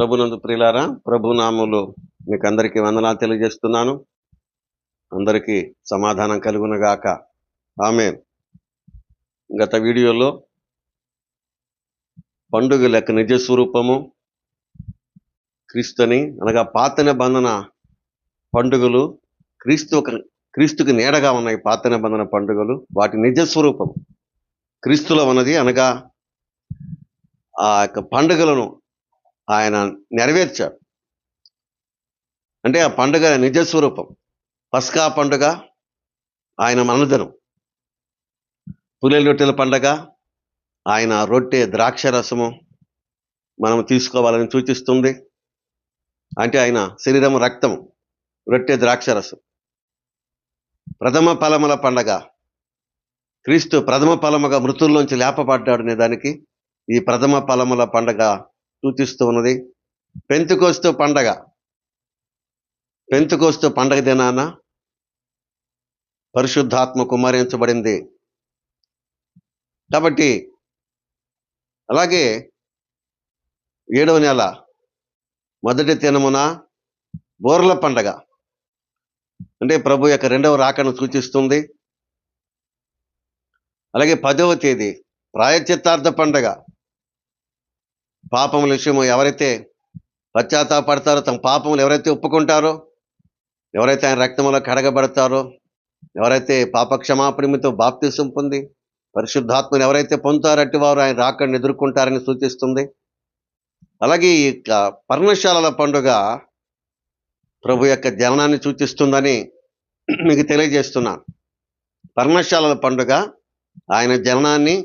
ప్రభునందు ప్రిలారా ప్రభునాములు మీకు అందరికీ వందనాలు తెలియజేస్తున్నాను. అందరికీ సమాధానం కలుగునగాక. ఆమె గత వీడియోలో పండుగ యొక్క నిజ స్వరూపము క్రీస్తుని అనగా పాత నిబంధన పండుగలు క్రీస్తు క్రీస్తుకి నీడగా ఉన్నాయి పాత నిబంధన పండుగలు వాటి నిజ స్వరూపం క్రీస్తులో ఉన్నది అనగా ఆ యొక్క పండుగలను ఆయన నెరవేర్చాడు అంటే ఆ పండుగ నిజ స్వరూపం పస్కా పండుగ ఆయన మనదనం పులిల రొట్టెల పండగ ఆయన రొట్టె ద్రాక్ష రసము మనం తీసుకోవాలని సూచిస్తుంది. అంటే ఆయన శరీరం రక్తం రొట్టె ద్రాక్ష రసం. ప్రథమ ఫలముల పండగ. క్రీస్తు ప్రథమ ఫలముగా మృతుల్లోంచి లేపబడ్డాడు అనే దానికి ఈ ప్రథమ ఫలముల పండగ సూచిస్తూ ఉన్నది. పెంతుకోస్తు పండగ. పెంతుకోస్తు పండగ దినాన పరిశుద్ధాత్మ కుమ్మరించబడింది కాబట్టి అలాగే ఏడవ నెల మొదటి దినమున బోర్ల పండగ. అంటే ప్రభు యొక్క రెండవ రాకను సూచిస్తుంది. అలాగే పదవ తేదీ ప్రాయచిత్తార్థ పండగ. పాపముల విషయము ఎవరైతే పశ్చాత్తాపడతారో తమ పాపములు ఎవరైతే ఒప్పుకుంటారో ఎవరైతే ఆయన రక్తంలో కడగబడతారో ఎవరైతే పాప బాప్తిసం పొంది పరిశుద్ధాత్మను ఎవరైతే పొందుతారట్టి వారు ఆయన రాకడిని ఎదుర్కొంటారని సూచిస్తుంది. అలాగే ఈ పర్ణశాలల పండుగ ప్రభు యొక్క జననాన్ని సూచిస్తుందని మీకు తెలియజేస్తున్నాను పర్ణశాలల పండుగ ఆయన జననాన్ని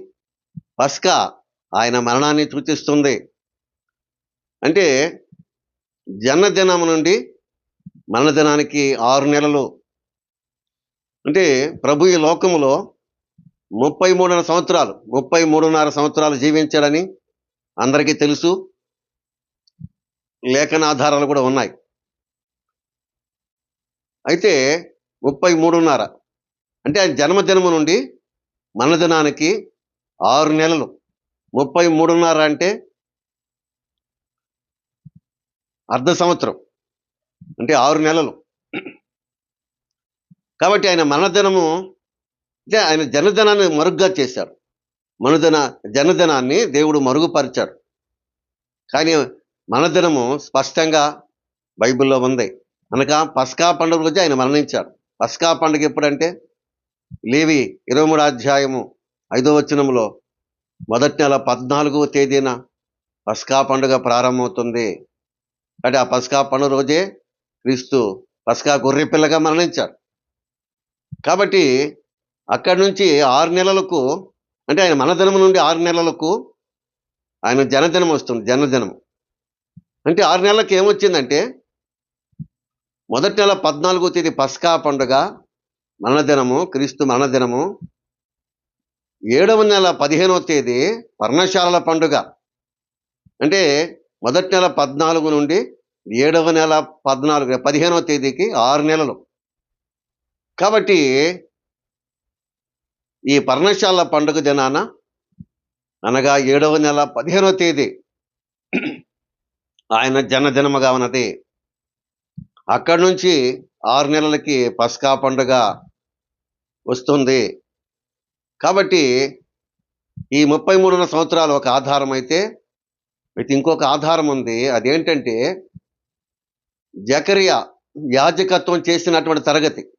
పస్కా ఆయన మరణాన్ని సూచిస్తుంది. అంటే జన్మదినం నుండి మరణదినానికి ఆరు నెలలు. అంటే ప్రభు ఈ లోకములో ముప్పై మూడున్నర సంవత్సరాలు ముప్పై మూడున్నర సంవత్సరాలు జీవించాడని అందరికీ తెలుసు. లేఖన ఆధారాలు కూడా ఉన్నాయి. అయితే ముప్పై మూడున్నర అంటే ఆయన జన్మదినము నుండి మరణదినానికి ఆరు నెలలు. ముప్పై మూడున్నర అంటే అర్ధ సంవత్సరం. అంటే ఆరు నెలలు. కాబట్టి ఆయన మరణదినము అంటే ఆయన జన్మదినాన్ని మరుగ్గా చేశాడు. మనుదిన జన్మదినాన్ని దేవుడు మరుగుపరిచాడు. కానీ మనదినము స్పష్టంగా బైబిల్లో ఉంది. అనగా పస్కా పండుగ రోజు ఆయన మరణించాడు. పస్కా పండుగ ఎప్పుడంటే లేవి ఇరవై మూడు అధ్యాయము ఐదో వచనంలో మొదటి నెల పద్నాలుగవ తేదీన పస్కా పండుగ ప్రారంభమవుతుంది. అంటే ఆ పస్కా పండుగ రోజే క్రీస్తు పస్కా గొర్రె పిల్లగా మరణించాడు. కాబట్టి అక్కడి నుంచి ఆరు నెలలకు అంటే ఆయన మనదినము నుండి ఆరు నెలలకు ఆయన జనదినం వస్తుంది జన్మదినం అంటే ఆరు నెలలకు ఏమొచ్చిందంటే మొదటి నెల పద్నాలుగో తేదీ పస్కా పండుగ మరణదినము క్రీస్తు మరణదినము. ఏడవ నెల పదిహేనవ తేదీ పర్ణశాలల పండుగ. అంటే మొదటి నెల పద్నాలుగు నుండి ఏడవ నెల పద్నాలుగు పదిహేనవ తేదీకి ఆరు నెలలు. కాబట్టి ఈ పర్ణశాల పండుగ దినాన అనగా ఏడవ నెల పదిహేనవ తేదీ ఆయన జన్మదినముగా ఉన్నది. అక్కడి నుంచి ఆరు నెలలకి పస్కా పండుగ వస్తుంది. కాబట్టి ఈ ముప్పై మూడున్నర సంవత్సరాలు ఒక ఆధారం అయితే అయితే ఇంకొక ఆధారం ఉంది. అదేంటంటే జకరియా యాజకత్వం చేసినటువంటి తరగతి.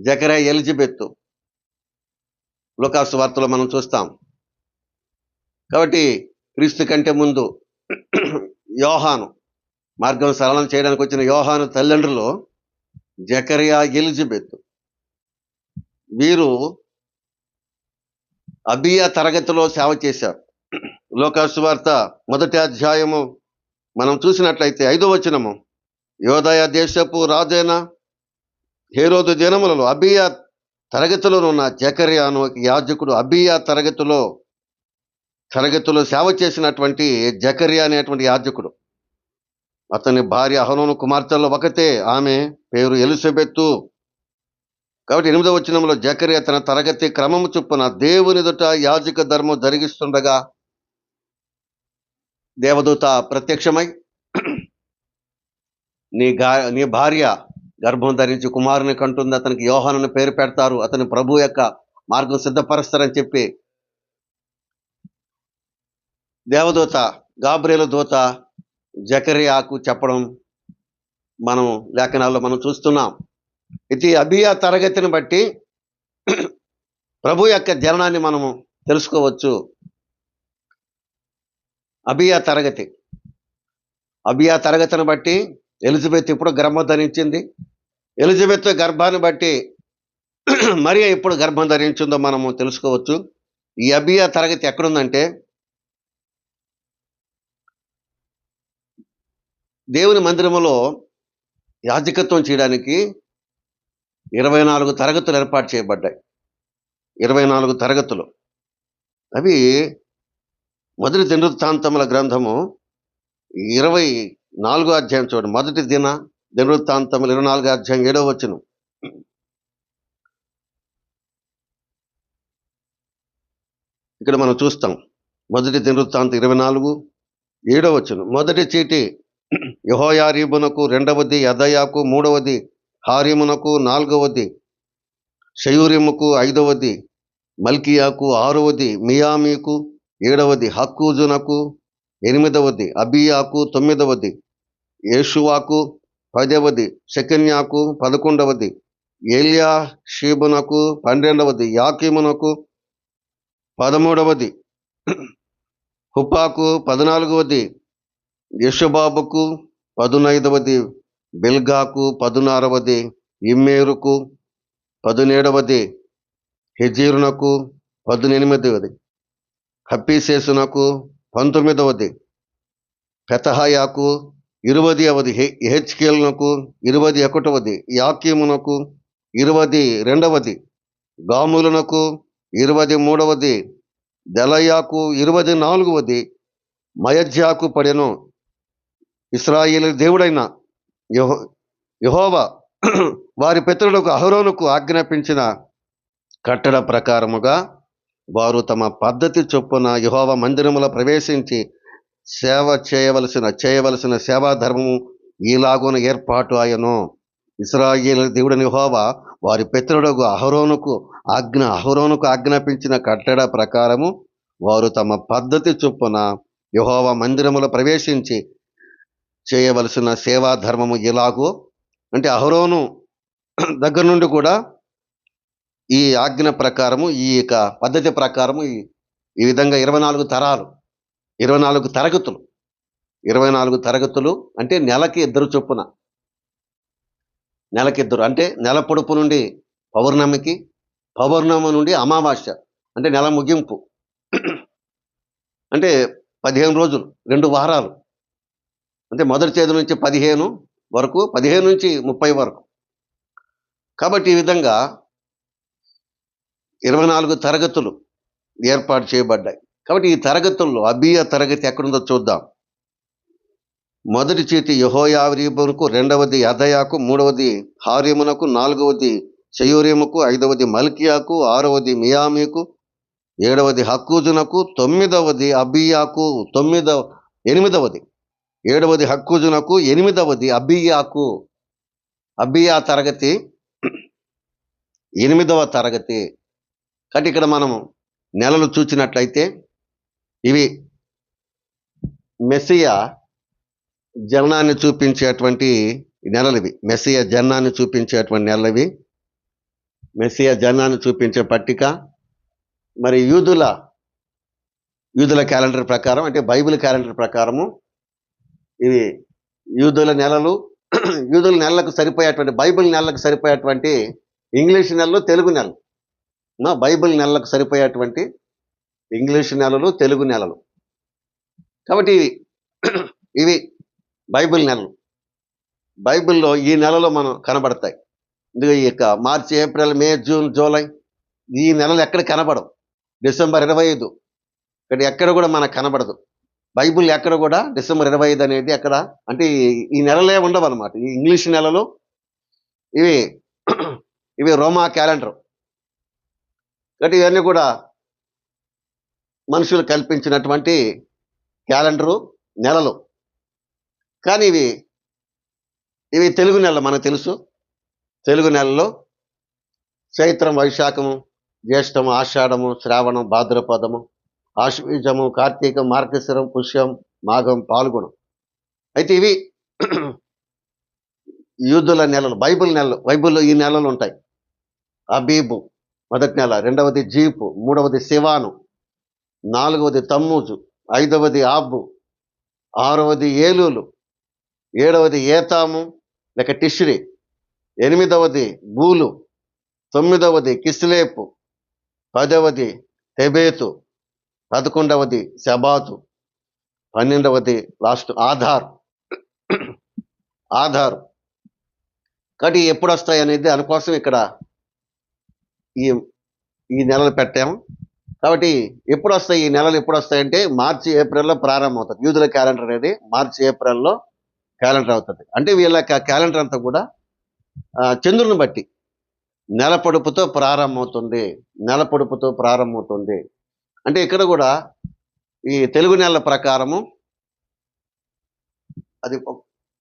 జకరియా ఎలిజబెత్. లోకాసు వార్తలో మనం చూస్తాం. కాబట్టి క్రీస్తు కంటే ముందు యోహాను మార్గం సరళం చేయడానికి వచ్చిన యోహాను తల్లిదండ్రులు జకరియా ఎలిజబెత్. వీరు అబియా తరగతిలో సేవ చేశారు. లోకాసు వార్త మొదటి అధ్యాయము మనం చూసినట్లయితే ఐదో వచనము. యోదయ దేశపు రాజైన హేరోదు దినములలో అబియా తరగతిలో ఉన్న జకర్యాను యాజకుడు అబియా తరగతిలో తరగతిలో సేవ చేసినటువంటి జకరియా అనేటువంటి యాజకుడు. అతని భార్య అహరోను కుమార్తెల్లో ఒకతే ఆమె పేరు ఎలిజబెత్తు కాబట్టి ఎనిమిదవ వచనంలో జకరియా తన తరగతి క్రమము చొప్పున దేవునిదుట యాజక ధర్మం జరిగిస్తుండగా దేవదూత ప్రత్యక్షమై నీ గా నీ భార్య గర్భం ధరించి కుమారుని కంటుంది. అతనికి యోహానని పేరు పెడతారు. అతని ప్రభు యొక్క మార్గం సిద్ధపరుస్తారని చెప్పి దేవదూత గాబ్రేలు దూత జకరియాకు చెప్పడం మనం లేఖనాల్లో మనం చూస్తున్నాం. ఇది అభియా తరగతిని బట్టి ప్రభు యొక్క జననాన్ని మనము తెలుసుకోవచ్చు. అభియా తరగతి. అభియా తరగతిని బట్టి ఎలిజబెత్ ఇప్పుడు గర్భం ధరించింది. ఎలిజబెత్ గర్భాన్ని బట్టి మరియ ఎప్పుడు గర్భం ధరించిందో మనము తెలుసుకోవచ్చు. ఈ అభియా తరగతి ఎక్కడుందంటే దేవుని మందిరములో యాజకత్వం చేయడానికి ఇరవై నాలుగు తరగతులు ఏర్పాటు చేయబడ్డాయి. ఇరవై నాలుగు తరగతులు. అవి మొదటి దినృత్తాంతముల గ్రంథము ఇరవై నాలుగో అధ్యాయం చూడండి. మొదటి దిన దినవృత్తాంతములు ఇరవై నాలుగో అధ్యాయం ఏడవ వచ్చును ఇక్కడ మనం చూస్తాం. మొదటి దినవృత్తాంతం ఇరవై నాలుగు ఏడవ వచ్చును మొదటి చీటి యహోయారీబునకు రెండవది యదయాకు మూడవది హారీమునకు నాలుగవది షయూరిముకు ఐదవది మల్కియాకు ఆరవది మియామీకు ఏడవది హక్కూజునకు ఎనిమిదవది అబియాకు తొమ్మిదవది యేషువాకు పదవది సెకన్యాకు పదకొండవది ఏలియా షీబునకు పన్నెండవది యాకీమునకు పదమూడవది హుపాకు పద్నాలుగవది యశుబాబుకు పదునైదవది బిల్గాకు పదునారవది ఇమ్మేరుకు పదునేడవది హెజీరునకు పదునెనిమిదవది హప్పీసేసునకు పంతొమ్మిదవది పెతహయాకు ఇరువది అవది హెచ్కేల్నకు ఇరువది ఒకటవది యాకీమునకు ఇరువది రెండవది గాములనకు ఇరవది మూడవది దలయాకు ఇరువది నాలుగవది మయజ్యాకు పడెను. ఇస్రాయేలు దేవుడైన యహో యహోవా వారి పితరులకు అహరోనుకు ఆజ్ఞాపించిన కట్టడ ప్రకారముగా వారు తమ పద్ధతి చొప్పున యహోవ మందిరములో ప్రవేశించి సేవ చేయవలసిన చేయవలసిన సేవా ధర్మము ఈలాగున ఏర్పాటు ఆయను ఇస్రాయేల్ దేవుడని హోవా వారి పితరుడుగు అహరోనుకు ఆజ్ఞ అహరోనుకు ఆజ్ఞాపించిన కట్టడ ప్రకారము వారు తమ పద్ధతి చొప్పున యహోవ మందిరములో ప్రవేశించి చేయవలసిన సేవా ధర్మము ఇలాగో అంటే అహరోను దగ్గర నుండి కూడా ఈ ఆజ్ఞ ప్రకారము ఈ యొక్క పద్ధతి ప్రకారము ఈ ఈ విధంగా ఇరవై నాలుగు తరాలు ఇరవై నాలుగు తరగతులు ఇరవై నాలుగు తరగతులు అంటే నెలకి ఇద్దరు చొప్పున. నెలకి ఇద్దరు అంటే నెల పొడుపు నుండి పౌర్ణమికి పౌర్ణమి నుండి అమావాస్య అంటే నెల ముగింపు. అంటే పదిహేను రోజులు రెండు వారాలు. అంటే మొదటి చేతి నుంచి పదిహేను వరకు పదిహేను నుంచి ముప్పై వరకు. కాబట్టి ఈ విధంగా ఇరవై నాలుగు తరగతులు ఏర్పాటు చేయబడ్డాయి. కాబట్టి ఈ తరగతుల్లో అబియ తరగతి ఎక్కడుందో చూద్దాం. మొదటి చేతి యహోయారీబునకు రెండవది అదయాకు మూడవది హార్యమునకు నాలుగవది చయూర్యముకు ఐదవది మల్కియాకు ఆరవది మియామీకు ఏడవది హక్కుజునకు తొమ్మిదవది అబియాకు తొమ్మిదవ ఎనిమిదవది ఏడవది హక్కుజునకు ఎనిమిదవది అబియాకు. అబియా తరగతి ఎనిమిదవ తరగతి. కాబట్టి ఇక్కడ మనము నెలలు చూచినట్లయితే ఇవి మెస్సియా జననాన్ని చూపించేటువంటి నెలలు ఇవి. మెస్సియా జననాన్ని చూపించేటువంటి నెలలు ఇవి. మెస్సియా జననాన్ని చూపించే పట్టిక. మరి యూదుల యూదుల క్యాలెండర్ ప్రకారం అంటే బైబిల్ క్యాలెండర్ ప్రకారము ఇవి యూదుల నెలలు. యూదుల నెలలకు సరిపోయేటువంటి బైబిల్ నెలలకు సరిపోయేటువంటి ఇంగ్లీష్ నెలలు తెలుగు నెలలు. నా బైబిల్ నెలలకు సరిపోయేటువంటి ఇంగ్లీష్ నెలలు తెలుగు నెలలు. కాబట్టి ఇవి బైబిల్ నెలలు. బైబిల్లో ఈ నెలలో మనం కనబడతాయి. ఇదిగో ఈ యొక్క March April May June July ఈ నెలలు ఎక్కడ కనబడవు. డిసెంబర్ ఇరవై ఐదు ఇక్కడ ఎక్కడ కూడా మనకు కనబడదు. బైబిల్ ఎక్కడ కూడా డిసెంబర్ ఇరవై ఐదు అనేది ఎక్కడ అంటే ఈ- ఈ నెలలే ఉండవు అనమాట ఈ ఇంగ్లీష్ నెలలు ఇవి ఇవి రోమా క్యాలెండర్. కాబట్టి ఇవన్నీ కూడా మనుషులు కల్పించినటువంటి క్యాలెండరు నెలలు. కానీ ఇవి ఇవి తెలుగు నెల మనకు తెలుసు. తెలుగు నెలలో చైత్రం వైశాఖము జ్యేష్టము ఆషాఢము శ్రావణం భాద్రపదము ఆశ్వీజము కార్తీకం మార్గశిరం పుష్యం మాఘం పాల్గొనం. అయితే ఇవి యూదుల నెలలు బైబిల్ నెలలు బైబిల్లో ఈ నెలలు ఉంటాయి. అబీబు మొదటి నెల రెండవది జీపు మూడవది శివాను నాలుగవది తమ్మూజు ఐదవది ఆబ్బు ఆరవది ఏలూలు ఏడవది ఏతాము లేక టిష్రి ఎనిమిదవది బూలు తొమ్మిదవది కిస్లేపు పదవది తెబేతు పదకొండవది శబాతు పన్నెండవది లాస్ట్ ఆధార్ ఆధార్. కాబట్టి ఎప్పుడు వస్తాయి అనేది దానికోసం ఇక్కడ ఈ ఈ నెలలు పెట్టాము కాబట్టి ఎప్పుడు వస్తాయి ఈ నెలలు ఎప్పుడు వస్తాయంటే మార్చి ఏప్రిల్లో ప్రారంభం అవుతుంది యూదుల క్యాలెండర్ అనేది మార్చి ఏప్రిల్లో క్యాలెండర్ అవుతుంది. అంటే వీళ్ళ క్యాలెండర్ అంతా కూడా చంద్రుని బట్టి. నెల పొడుపుతో ప్రారంభమవుతుంది. నెల పొడుపుతో ప్రారంభమవుతుంది. అంటే ఇక్కడ కూడా ఈ తెలుగు నెలల ప్రకారము అది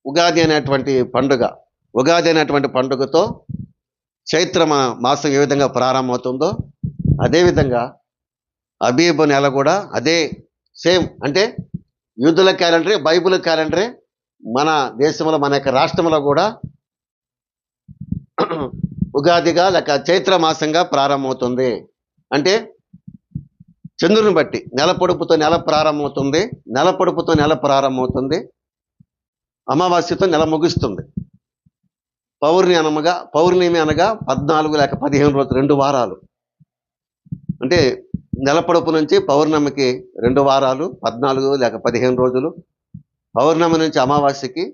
ఉగాది అనేటువంటి పండుగ. ఉగాది అనేటువంటి పండుగతో చైత్ర మాసం ఏ విధంగా ప్రారంభమవుతుందో అదేవిధంగా అబీబు నెల కూడా అదే సేమ్. అంటే యూదుల క్యాలెండరే బైబిల్ క్యాలెండరే మన దేశంలో మన యొక్క రాష్ట్రంలో కూడా ఉగాదిగా లేక చైత్ర మాసంగా ప్రారంభమవుతుంది. అంటే చంద్రుని బట్టి నెల పొడుపుతో నెల ప్రారంభమవుతుంది నెల పొడుపుతో నెల ప్రారంభమవుతుంది అమావాస్యతో నెల ముగుస్తుంది. పౌర్ణి అనగా పౌర్ణమి అనగా పద్నాలుగు లేక పదిహేను రోజులు రెండు వారాలు. అంటే నెల నుంచి పౌర్ణమికి రెండు వారాలు పద్నాలుగు లేక పదిహేను రోజులు పౌర్ణమి నుంచి అమావాస్యకి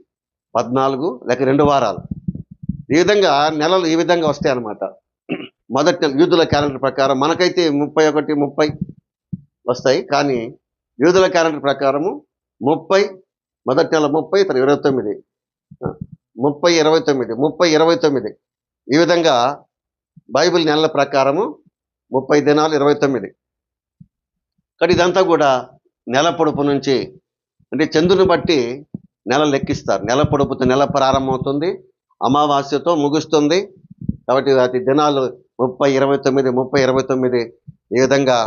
పద్నాలుగు లేక రెండు వారాలు. ఈ విధంగా నెలలు ఈ విధంగా వస్తాయి అన్నమాట మొదటి నెల యూదుల క్యాలెండర్ ప్రకారం మనకైతే ముప్పై ఒకటి ముప్పై వస్తాయి కానీ యూదుల క్యాలెండర్ ప్రకారము ముప్పై మొదటి నెల ముప్పై తన ఇరవై తొమ్మిది. ముప్పై ఇరవై తొమ్మిది ముప్పై ఇరవై తొమ్మిది. ఈ విధంగా బైబిల్ నెలల ప్రకారము ముప్పై దినాలు ఇరవై తొమ్మిది. కానీ ఇదంతా కూడా నెల పొడుపు నుంచి అంటే చంద్రుని బట్టి నెల లెక్కిస్తారు. నెల పొడుపుతో నెల ప్రారంభమవుతుంది అమావాస్యతో ముగుస్తుంది. కాబట్టి అతి దినాలు ముప్పై ఇరవై తొమ్మిది ముప్పై ఇరవై తొమ్మిది ఈ విధంగా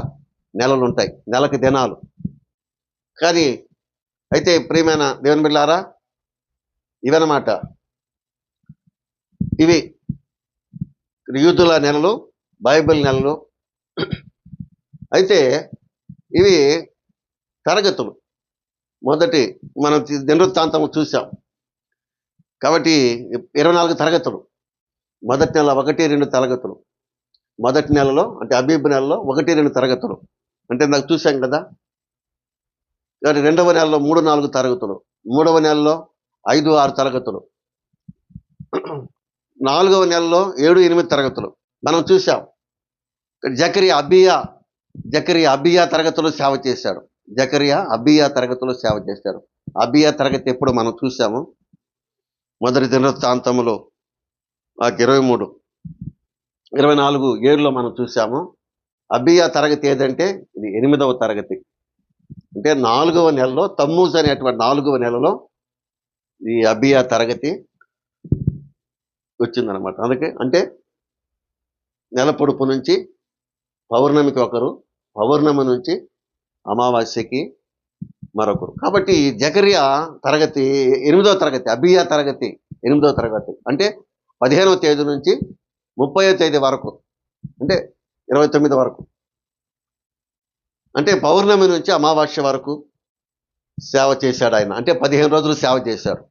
నెలలు ఉంటాయి. నెలకి దినాలు. కానీ అయితే ప్రియమైన దేవుని బిళ్ళారా ఇవన్నమాట. ఇవి యూతుల నెలలు బైబిల్ నెలలు. అయితే ఇవి తరగతులు. మొదటి మనం తి- చూసాం కాబట్టి ఇరవై నాలుగు తరగతులు. మొదటి నెల ఒకటి రెండు తరగతులు. మొదటి నెలలో అంటే అబీబ్ నెలలో ఒకటి రెండు తరగతులు. అంటే నాకు చూసాం కదా? కాబట్టి రెండవ నెలలో మూడు నాలుగు తరగతులు. మూడవ నెలలో ఐదు ఆరు తరగతులు. నాలుగవ నెలలో ఏడు ఎనిమిది తరగతులు. మనం చూసాం జకరియా అబియా జకరియా అబియా తరగతిలో సేవ చేశాడు. జకరియా అబియా తరగతిలో సేవ చేశాడు. అబియా తరగతి ఎప్పుడు మనం చూసాము మొదటి దినవృత్తాంతములో ఆ ఇరవై మూడు. ఇరవై నాలుగు ఏడులో మనం చూసాము అబియా తరగతి ఏదంటే? ఇది ఎనిమిదవ తరగతి. అంటే నాలుగవ నెలలో తమ్మూజ్ అనేటువంటి నాలుగవ నెలలో ఈ అబియా తరగతి వచ్చిందనమాట. అందుకే అంటే నెల పొడుపు నుంచి పౌర్ణమికి ఒకరు పౌర్ణమి నుంచి అమావాస్యకి మరొకరు. కాబట్టి ఈ జకరియా తరగతి ఎనిమిదవ తరగతి అబియా తరగతి ఎనిమిదవ తరగతి అంటే పదిహేనవ తేదీ నుంచి ముప్పైవ తేదీ వరకు అంటే ఇరవై తొమ్మిది వరకు. అంటే పౌర్ణమి నుంచి అమావాస్య వరకు సేవ చేశాడు ఆయన. అంటే పదిహేను రోజులు సేవ చేశాడు.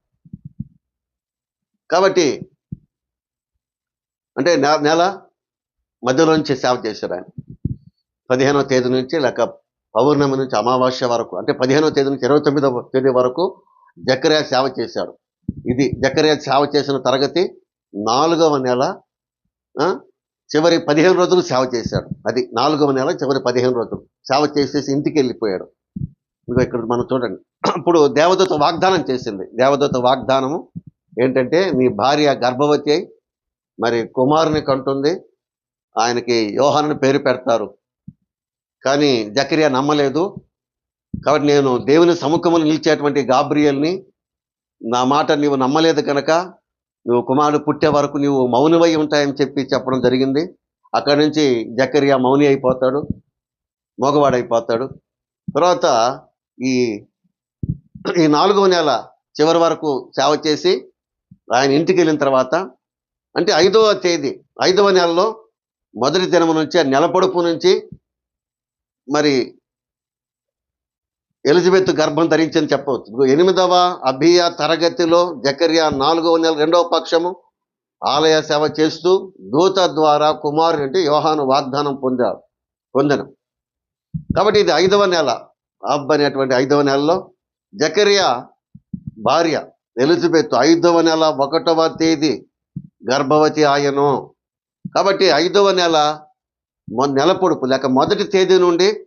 కాబట్టి అంటే నెల మధ్యలో నుంచి సేవ చేశారు ఆయన. పదిహేనవ తేదీ నుంచి లేక పౌర్ణమి నుంచి అమావాస్య వరకు అంటే పదిహేనవ తేదీ నుంచి ఇరవై తొమ్మిదవ తేదీ వరకు జకరియా సేవ చేశాడు ఇది జకరియా సేవ చేసిన తరగతి నాలుగవ నెల ఆ, చివరి పదిహేను రోజులు సేవ చేశాడు అది నాలుగవ నెల చివరి పదిహేను రోజులు సేవ చేసేసి ఇంటికి వెళ్ళిపోయాడు. ఇదిగో ఇక్కడ మనం చూడండి. ఇప్పుడు దేవదూత వాగ్దానం చేసింది. దేవదూత వాగ్దానము ఏంటంటే నీ భార్య గర్భవతి అయి మరి కుమారుని కంటుంది. ఆయనకి యోహాను పేరు పెడతారు. కానీ జకరియా నమ్మలేదు. కాబట్టి నేను దేవుని సముఖములు నిలిచేటువంటి గాబ్రియల్ని నా మాట నీవు నమ్మలేదు కనుక నువ్వు కుమారుడు పుట్టే వరకు నువ్వు మౌనమై ఉంటాయని చెప్పి చెప్పడం జరిగింది. అక్కడి నుంచి జకరియా మౌని అయిపోతాడు మగవాడైపోతాడు. తర్వాత ఈ ఈ నాలుగవ నెల చివరి వరకు సేవ చేసి ఆయన ఇంటికి వెళ్ళిన తర్వాత అంటే ఐదవ తేదీ ఐదవ నెలలో మొదటి దినము నుంచి నెల పొడుపు నుంచి మరి ఎలిజబెత్ గర్భం ధరించని చెప్పవచ్చు. ఎనిమిదవ అభియ తరగతిలో జకర్యా నాలుగవ నెల రెండవ పక్షము ఆలయ సేవ చేస్తూ దూత ద్వారా కుమారుని అంటే యోహాను వాగ్దానం పొందాడు పొందను. కాబట్టి ఇది ఐదవ నెల అబ్బ అనేటువంటి ఐదవ నెలలో జకరియా భార్య ఎలిజబెత్ ఐదవ నెల ఒకటవ తేదీ గర్భవతి ఆయను. కాబట్టి ఐదవ నెల మొ- నెల పొడుపు లేక మొదటి తేదీ నుండి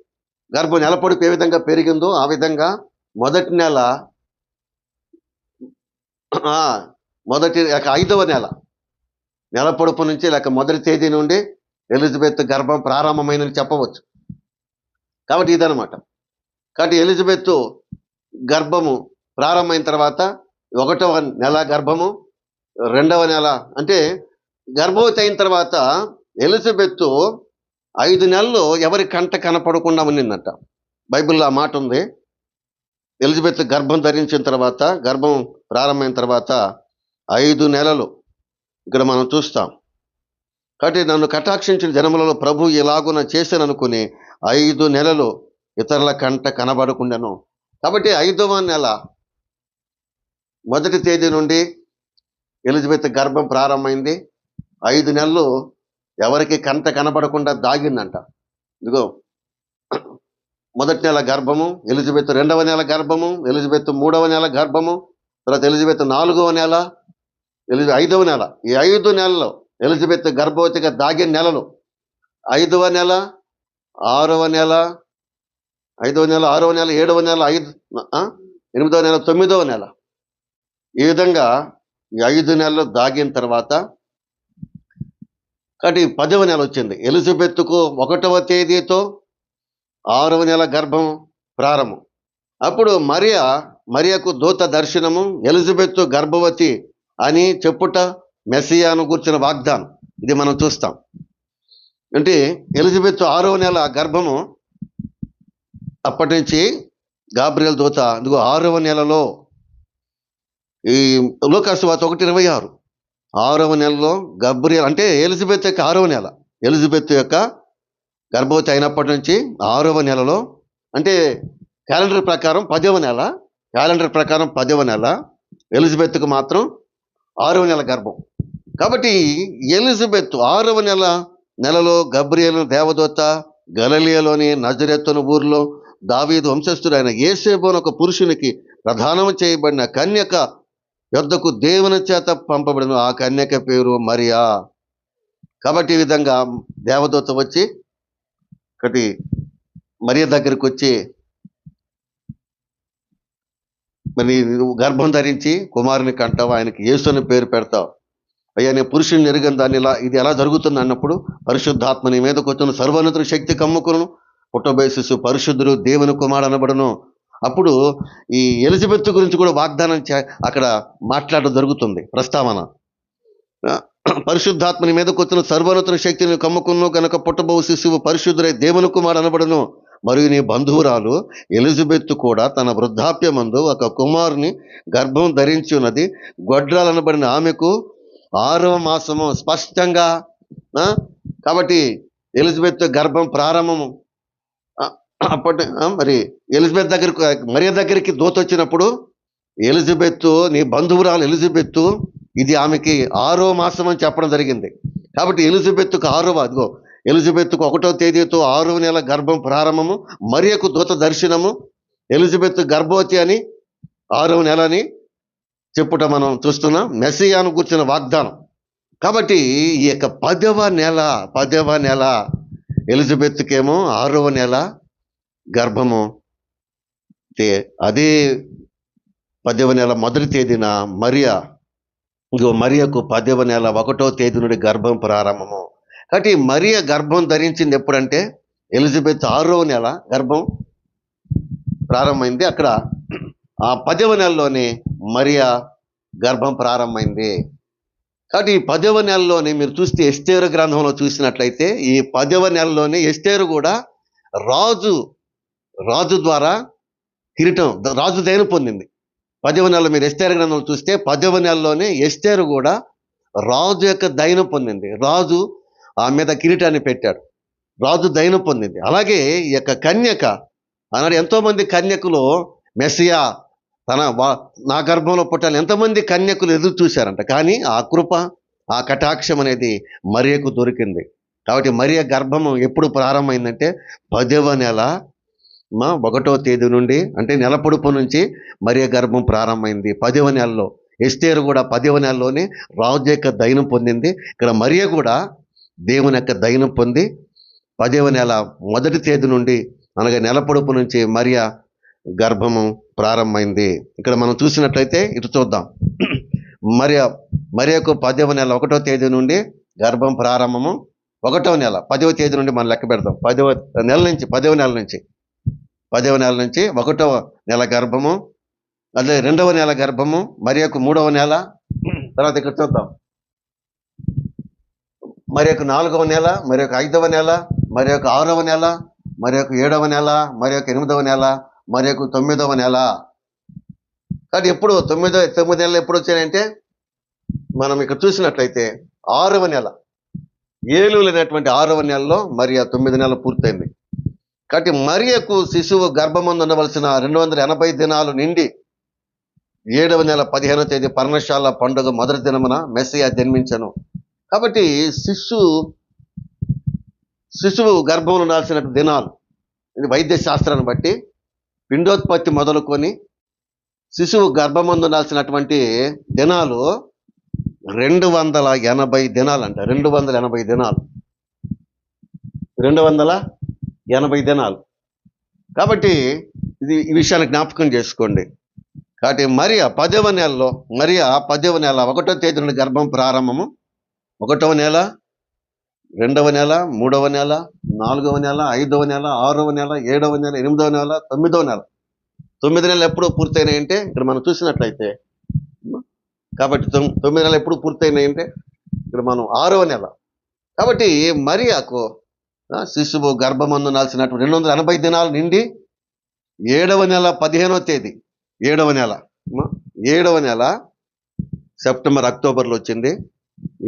గర్భ నెల పొడుపు ఏ విధంగా పెరిగిందో ఆ విధంగా మొదటి నెల మొదటి లేక ఐదవ నెల నెల పొడుపు నుంచి లేక మొదటి తేదీ నుండి ఎలిజబెత్ గర్భం ప్రారంభమైందని చెప్పవచ్చు. కాబట్టి ఇదనమాట కాబట్టి ఎలిజబెత్ గర్భము ప్రారంభమైన తర్వాత ఒకటవ నెల గర్భము రెండవ నెల. అంటే గర్భవతి అయిన తర్వాత ఎలిజబెత్ ఐదు నెలలు ఎవరి కంట కనపడకుండా ఉన్నిందంట. బైబిల్లో ఆ మాట ఉంది. ఎలిజబెత్ గర్భం ధరించిన తర్వాత గర్భం ప్రారంభమైన తర్వాత ఐదు నెలలు ఇక్కడ మనం చూస్తాం. కాబట్టి నన్ను కటాక్షించిన జనములలో ప్రభు ఇలాగున చేశాననుకుని ఐదు నెలలు ఇతరుల కంట కనబడకుండాను. కాబట్టి ఐదవ నెల మొదటి తేదీ నుండి ఎలిజబెత్ గర్భం ప్రారంభమైంది. ఐదు నెలలు ఎవరికి కంట కనబడకుండా దాగిందంట. ఇదిగో మొదటి నెల గర్భము ఎలిజబెత్ రెండవ నెల గర్భము ఎలిజబెత్ మూడవ నెల గర్భము తర్వాత ఎలిజబెత్ నాలుగవ నెల ఎలిజ ఐదవ నెల. ఈ ఐదు నెలలు ఎలిజబెత్ గర్భవతిగా దాగిన నెలలు. ఐదవ నెల ఆరవ నెల ఐదవ నెల ఆరవ నెల ఏడవ నెల ఐదు ఎనిమిదవ నెల తొమ్మిదవ నెల. ఈ విధంగా ఈ ఐదు నెలలు దాగిన తర్వాత కాబట్టి పదవ నెల వచ్చింది. ఎలిజబెత్కు ఒకటవ తేదీతో ఆరవ నెల గర్భం ప్రారంభం. అప్పుడు మరియా మరియకు దూత దర్శనము ఎలిజబెత్ గర్భవతి అని చెప్పుట మెస్సియాను కూర్చున్న వాగ్దానం. ఇది మనం చూస్తాం. అంటే ఎలిజబెత్ ఆరవ నెల గర్భము అప్పటి నుంచి గాబ్రియల్ దూత ఇదిగో ఆరవ నెలలో ఈ లోకాసువాత ఒకటి ఇరవై ఆరు. ఆరవ నెలలో గబ్రియల్ అంటే ఎలిజబెత్ యొక్క ఆరవ నెల. ఎలిజబెత్ యొక్క గర్భవతి అయినప్పటి నుంచి ఆరవ నెలలో అంటే క్యాలెండర్ ప్రకారం పదవ నెల క్యాలెండర్ ప్రకారం పదవ నెల ఎలిజబెత్కు మాత్రం ఆరవ నెల గర్భం. కాబట్టి ఎలిజబెత్ ఆరవ నెల నెలలో గబ్రియలు దేవదూత గలలియలోని నజరెత్తున ఊర్లో దావీదు వంశస్థుడైన ఏసేబోన్ ఒక పురుషునికి ప్రధానం చేయబడిన కన్యక యొద్దకు దేవుని చేత పంపబడిన ఆ కన్యక పేరు మరియా. కాబట్టి ఈ విధంగా దేవదూత వచ్చి ఒకటి మరియ దగ్గరికి వచ్చి మరి గర్భం ధరించి కుమారుని కంటావు? ఆయనకి యేసుని పేరు పెడతావు. అయ్యా నేను పురుషుని ఎరుగని దాన్ని ఇలా ఇది ఎలా జరుగుతుంది అన్నప్పుడు పరిశుద్ధాత్మ నీ మీదకి వచ్చిన సర్వోన్నతుని శక్తి కమ్ముకును. పుట్టబేసిసు పరిశుద్ధుడు దేవుని కుమారుడు అనబడను. అప్పుడు ఈ ఎలిజబెత్ గురించి కూడా వాగ్దానం అక్కడ మాట్లాడడం జరుగుతుంది ప్రస్తావన. పరిశుద్ధాత్మని మీదకు వచ్చిన సర్వోన్నతుని శక్తిని కమ్ముకును కనుక పుట్టబోవు శిశువు పరిశుద్ధుడై దేవుని కుమారుడు అనబడను. మరియు నీ బంధువురాలు ఎలిజబెత్ కూడా తన వృద్ధాప్యమందు ఒక కుమారుని గర్భం ధరించి ఉన్నది. గొడ్రాలనబడిన ఆమెకు ఆరవ మాసము స్పష్టంగా కాబట్టి ఎలిజబెత్ గర్భం ప్రారంభము. అప్పటి మరి ఎలిజబెత్ దగ్గరికి మరియ దగ్గరికి దూత వచ్చినప్పుడు ఎలిజబెత్ నీ బంధువురాలు ఎలిజబెత్ ఇది ఆమెకి ఆరో మాసం అని చెప్పడం జరిగింది. కాబట్టి ఎలిజబెత్కు ఆరో అదిగో ఎలిజబెత్కు ఒకటో తేదీతో ఆరవ నెల గర్భం ప్రారంభము మరియకు దూత దర్శనము ఎలిజబెత్ గర్భవతి అని ఆరవ నెల అని చెప్పుట మనం చూస్తున్నాం. మెస్సియాను కూర్చున్న వాగ్దానం. కాబట్టి ఈ యొక్క పదవ నెల పదవ నెల ఎలిజబెత్కేమో ఆరవ నెల గర్భము తే- అదే పదవ నెల మొదటి తేదీన మరియా ఇదిగో మరియకు పదవ నెల ఒకటో తేదీ నుండి గర్భం ప్రారంభము. కాబట్టి మరియ గర్భం ధరించింది ఎప్పుడంటే ఎలిజబెత్ ఆరో నెల గర్భం ప్రారంభమైంది. అక్కడ ఆ పదవ నెలలోనే మరియా గర్భం ప్రారంభమైంది. కాబట్టి ఈ పదవ నెలలోనే మీరు చూస్తే ఎస్టేరు గ్రంథంలో చూసినట్లయితే ఈ పదవ నెలలోనే ఎస్టేరు కూడా రాజు రాజు ద్వారా కిరీటం రాజు దయను పొందింది. పదవ నెలలో మీరు ఎస్టేరు గ్రంథంలో చూస్తే పదవ నెలలోనే ఎస్టేరు కూడా రాజు యొక్క దయను పొందింది. రాజు ఆ మీద కిరీటాన్ని పెట్టాడు. రాజు దయను పొందింది. అలాగే ఈ యొక్క కన్యక అన్నాడు ఎంతోమంది కన్యకులు మెస్సియా తన వా- నా గర్భంలో పుట్టాలి ఎంతమంది కన్యకులు ఎదురు చూశారంట. కానీ ఆ కృప ఆ కటాక్షం అనేది మరియకు దొరికింది. కాబట్టి మరియ గర్భం ఎప్పుడు ప్రారంభమైందంటే పదవ నెల ఒకటో తేదీ నుండి అంటే నెల పొడుపు నుంచి మరియ గర్భం ప్రారంభమైంది. పదవ నెలలో ఎస్టేరు కూడా పదవ నెలలోనే రాజు యొక్క దయనం పొందింది. ఇక్కడ మరియ కూడా దేవుని యొక్క దయనం పొంది పదవ నెల మొదటి తేదీ నుండి అనగా నెల పొడుపు నుంచి మరియ గర్భము ప్రారంభమైంది. ఇక్కడ మనం చూసినట్లయితే ఇటు చూద్దాం. మరియ మరియకు పదవ నెల ఒకటో తేదీ నుండి గర్భం ప్రారంభము. ఒకటో నెల పదవ తేదీ నుండి మనం లెక్క పెడతాం పదవ నెల నుంచి పదవ నెల నుంచి. పదవ నెల నుంచి ఒకటవ నెల గర్భము అదే రెండవ నెల గర్భము మరియకు మూడవ నెల. తర్వాత ఇక్కడ చూద్దాం. మరి యొక్క నాలుగవ నెల మరి యొక్క ఐదవ నెల మరి యొక్క ఆరవ నెల మరి యొక్క ఏడవ నెల మరి యొక్క ఎనిమిదవ నెల మరి యొక్క తొమ్మిదవ నెల. కానీ ఎప్పుడు తొమ్మిదో తొమ్మిది నెలలు ఎప్పుడు వచ్చాయంటే మనం ఇక్కడ చూసినట్లయితే ఆరవ నెల. ఏలు లేనటువంటి ఆరవ నెలలో మరి ఆ తొమ్మిది నెలలు పూర్తయింది. కాబట్టి మరియకు శిశువు గర్భమందు ఉండవలసిన రెండు వందల ఎనభై దినాలు నిండి ఏడవ నెల పదిహేనవ తేదీ పర్ణశాల పండుగ మొదటి దినమున మెస్సియా జన్మించను. కాబట్టి శిశు శిశువు గర్భంలో ఉండాల్సిన దినాలు ఇది వైద్య శాస్త్రాన్ని బట్టి పిండోత్పత్తి మొదలుకొని శిశువు గర్భమందు ఉండాల్సినటువంటి దినాలు రెండు వందల ఎనభై దినాలంట రెండు వందల ఎనభై దినాలు. రెండు వందల ఎనభై దినాలు. కాబట్టి ఇది ఈ విషయాన్ని జ్ఞాపకం చేసుకోండి. కాబట్టి మరియా పదవ నెలలో మరియా పదవ నెల ఒకటో తేదీ నుండి గర్భం ప్రారంభము. ఒకటవ నెల రెండవ నెల మూడవ నెల నాలుగవ నెల ఐదవ నెల ఆరవ నెల ఏడవ నెల ఎనిమిదవ నెల తొమ్మిదవ నెల. తొమ్మిది నెలలు ఎప్పుడు పూర్తయినాయంటే ఇక్కడ మనం చూసినట్లయితే కాబట్టి తొమ్మిది నెలలు ఎప్పుడు పూర్తయినాయంటే ఇక్కడ మనం ఆరవ నెల. కాబట్టి మరియాకు శిశువు గర్భమందు నాల్సినటువంటి రెండు వందల ఎనభై దినాలు నిండి ఏడవ నెల పదిహేనవ తేదీ. ఏడవ నెల. ఏడవ నెల సెప్టెంబర్ అక్టోబర్లో వచ్చింది.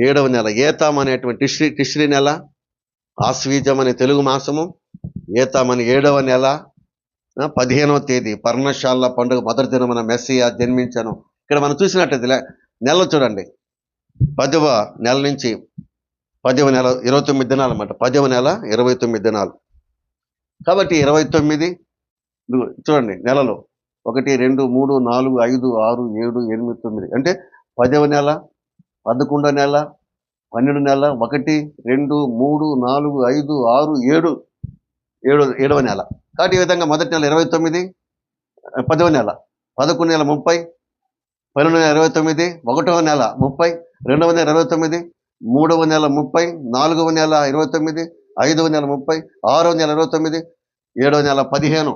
ఏడవ నెల ఏతాం అనేటువంటి టిష్రీ టిష్రి నెల ఆశ్వీజం అనే తెలుగు మాసము. ఏతాం అనే ఏడవ నెల పదిహేనవ తేదీ. పర్ణశాల పండుగ మొదటి దినమున మెస్సియా జన్మించాను. ఇక్కడ మనం చూసినట్టయితే నెల చూడండి. పదవ నెల నుంచి పదవ నెల ఇరవై తొమ్మిది దినాలు అనమాట పదవ నెల ఇరవై తొమ్మిది దినాలు. కాబట్టి ఇరవై తొమ్మిది చూడండి నెలలో. ఒకటి రెండు మూడు నాలుగు ఐదు ఆరు ఏడు ఎనిమిది తొమ్మిది. అంటే పదవ నెల పదకొండో నెల పన్నెండు నెల ఒకటి రెండు మూడు నాలుగు ఐదు ఆరు ఏడు ఏడు ఏడవ నెల. కాబట్టి ఈ విధంగా మొదటి నెల ఇరవై తొమ్మిది పదవ నెల. పదకొండు నెల ముప్పై పన్నెండు నెల ఇరవై తొమ్మిది ఒకటవ నెల ముప్పై రెండవ నెల ఇరవై తొమ్మిది మూడవ నెల ముప్పై నాలుగవ నెల ఇరవై తొమ్మిది ఐదవ నెల ముప్పై ఆరవ నెల ఇరవై తొమ్మిది ఏడవ నెల పదిహేను.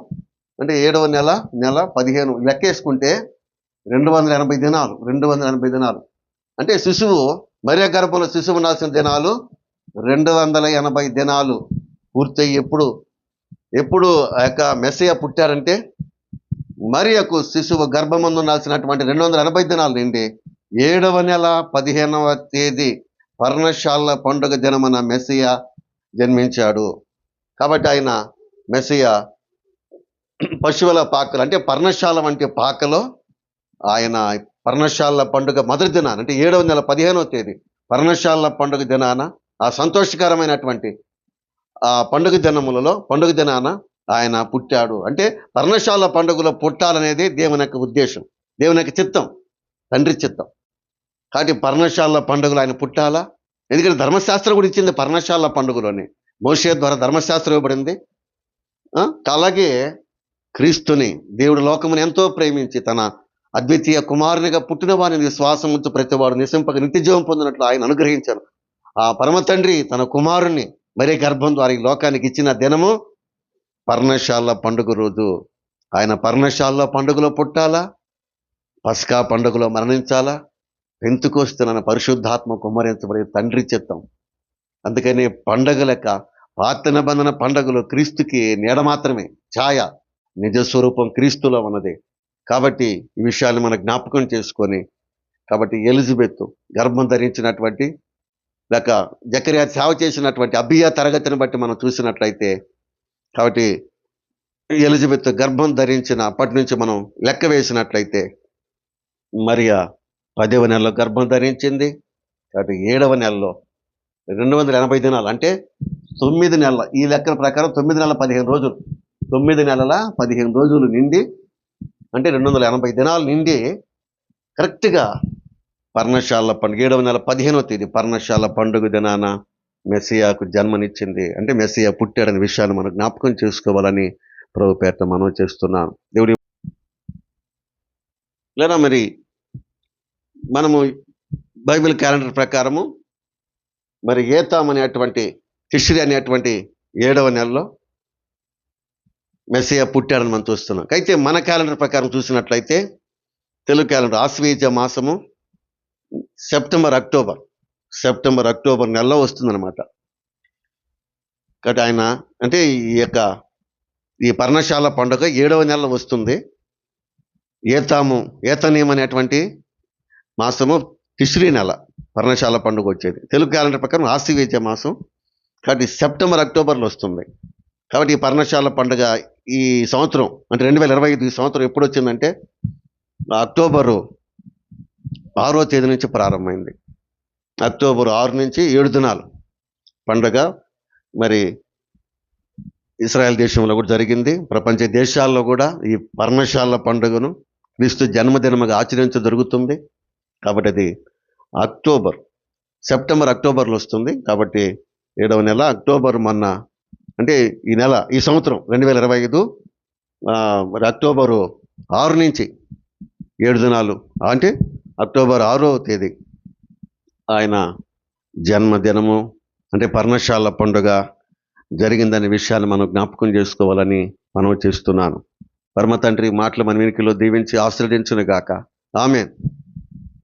అంటే ఏడవ నెల నెల పదిహేను. లెక్కేసుకుంటే రెండు వందల ఎనభై దినాలు రెండు వందల ఎనభై దినాలు. అంటే శిశువు మరియ గర్భంలో శిశువు నాసిన దినాలు రెండు వందల ఎనభై దినాలు పూర్తయి ఎప్పుడు? ఎప్పుడు ఆ యొక్క మెస్సయ్య పుట్టారంటే మరియకు శిశువు గర్భమందు నాసినటువంటి రెండు వందల ఎనభై దినాలు నిండి ఏడవ నెల పదిహేనవ తేదీ పర్ణశాల పండుగ దినమున మెస్సియా జన్మించాడు. కాబట్టి ఆయన మెస్సియా పశువుల పాకలు అంటే పర్ణశాల వంటి పాకలో ఆయన పర్ణశాల పండుగ మొదటి దినాన అంటే ఏడవ నెల పదిహేనవ తేదీ పర్ణశాల పండుగ దినాన ఆ సంతోషకరమైనటువంటి ఆ పండుగ దినములలో పండుగ దినాన ఆయన పుట్టాడు. అంటే పర్ణశాల పండుగలో పుట్టాలనేది దేవుని యొక్క ఉద్దేశం దేవుని యొక్క చిత్తం తండ్రి చిత్తం. కాబట్టి పర్ణశాల పండుగలు ఆయన పుట్టాలా? ఎందుకంటే ధర్మశాస్త్రం కూడా ఇచ్చింది పర్ణశాల పండుగలోనే. మోషే ద్వారా ధర్మశాస్త్రం ఇవ్వబడింది. అలాగే క్రీస్తుని దేవుడు లోకమును ఎంతో ప్రేమించి తన అద్వితీయ కుమారునిగా పుట్టిన వారిని విశ్వాసం ఉంచు ప్రతివాడు నిశంపక నిత్యజీవం పొందినట్లు ఆయన అనుగ్రహించారు. ఆ పరమ తండ్రి తన కుమారుణ్ణి మరే గర్భం ద్వారా ఈ లోకానికి ఇచ్చిన దినము పర్ణశాల పండుగ రోజు. ఆయన పర్ణశాల పండుగలో పుట్టాలా? పస్కా పండుగలో మరణించాలా? పెంతుకొస్తున్న పరిశుద్ధాత్మ కుమ్మరించబడే తండ్రి చిత్తం. అందుకని పండగ లెక్క పాత నిబంధన పండగలు క్రీస్తుకి నీడ మాత్రమే ఛాయ నిజ స్వరూపం క్రీస్తులో ఉన్నది. కాబట్టి ఈ విషయాన్ని మనం జ్ఞాపకం చేసుకొని కాబట్టి ఎలిజబెత్ గర్భం ధరించినటువంటి లేక జకరియా సేవ చేసినటువంటి అభియా తరగతిని బట్టి మనం చూసినట్లయితే కాబట్టి ఎలిజబెత్ గర్భం ధరించిన అప్పటి నుంచి మనం లెక్క వేసినట్లయితే మరియా పదవ నెలలో గర్భం ధరించింది. కాబట్టి ఏడవ నెలలో రెండు వందల ఎనభై దినాలు. అంటే తొమ్మిది నెలల ఈ లెక్కల ప్రకారం తొమ్మిది నెలల పదిహేను రోజులు. తొమ్మిది నెలల పదిహేను రోజులు నిండి అంటే రెండు వందల ఎనభై దినాలు నిండి కరెక్ట్గా పర్ణశాల పండుగ ఏడవ నెల పదిహేనవ తేదీ పర్ణశాల పండుగ దినాన మెస్సియాకు జన్మనిచ్చింది. అంటే మెస్సియా పుట్టాడనే విషయాన్ని మనం జ్ఞాపకం చేసుకోవాలని ప్రభు పేరుతో మనం చేస్తున్నాను. దేవుడి లేదా మరి మనము బైబిల్ క్యాలెండర్ ప్రకారము మరి ఏతాం అనేటువంటి హిస్టరీ అనేటువంటి ఏడవ నెలలో మెస్సియా పుట్టాడని మనం చూస్తున్నాం. అయితే మన క్యాలెండర్ ప్రకారం చూసినట్లయితే తెలుగు క్యాలెండర్ ఆశ్వీజ మాసము సెప్టెంబర్ అక్టోబర్. సెప్టెంబర్ అక్టోబర్ నెలలో వస్తుందన్నమాట. కాబట్టి ఆయన అంటే ఈ యొక్క ఈ పర్ణశాల పండుగ ఏడవ నెలలో వస్తుంది. ఏతాము ఏతనీయం అనేటువంటి మాసము తిశ్రీ నెల పర్ణశాల పండుగ వచ్చేది తెలుగు క్యాలెండర్ ప్రకారం ఆశ్వీజ మాసం. కాబట్టి సెప్టెంబర్ అక్టోబర్లో వస్తుంది. కాబట్టి ఈ పర్ణశాల పండుగ ఈ సంవత్సరం అంటే రెండు వేల ఇరవై ఐదు ఈ సంవత్సరం ఎప్పుడు వచ్చిందంటే అక్టోబరు ఆరో తేదీ నుంచి ప్రారంభమైంది. అక్టోబర్ ఆరు నుంచి ఏడు దినాలు పండగ. మరి ఇస్రాయల్ దేశంలో కూడా జరిగింది. ప్రపంచ దేశాల్లో కూడా ఈ పర్ణశాల పండుగను క్రీస్తు జన్మదినముగా ఆచరించ జరుగుతుంది. కాబట్టి అది అక్టోబర్ సెప్టెంబర్ అక్టోబర్లో వస్తుంది. కాబట్టి ఏడవ నెల అక్టోబర్ మొన్న అంటే ఈ నెల ఈ సంవత్సరం రెండు వేల ఇరవై ఐదు మరి అక్టోబరు ఆరు నుంచి ఏడు దినాలు అంటే అక్టోబర్ ఆరో తేదీ ఆయన జన్మదినము అంటే పర్ణశాల పండుగ జరిగిందనే విషయాన్ని మనం జ్ఞాపకం చేసుకోవాలని మనం చేస్తున్నాను. పరమ తండ్రి మాటలు మన వెనుకలో దీవించి ఆశ్రదించును గాక ఆమె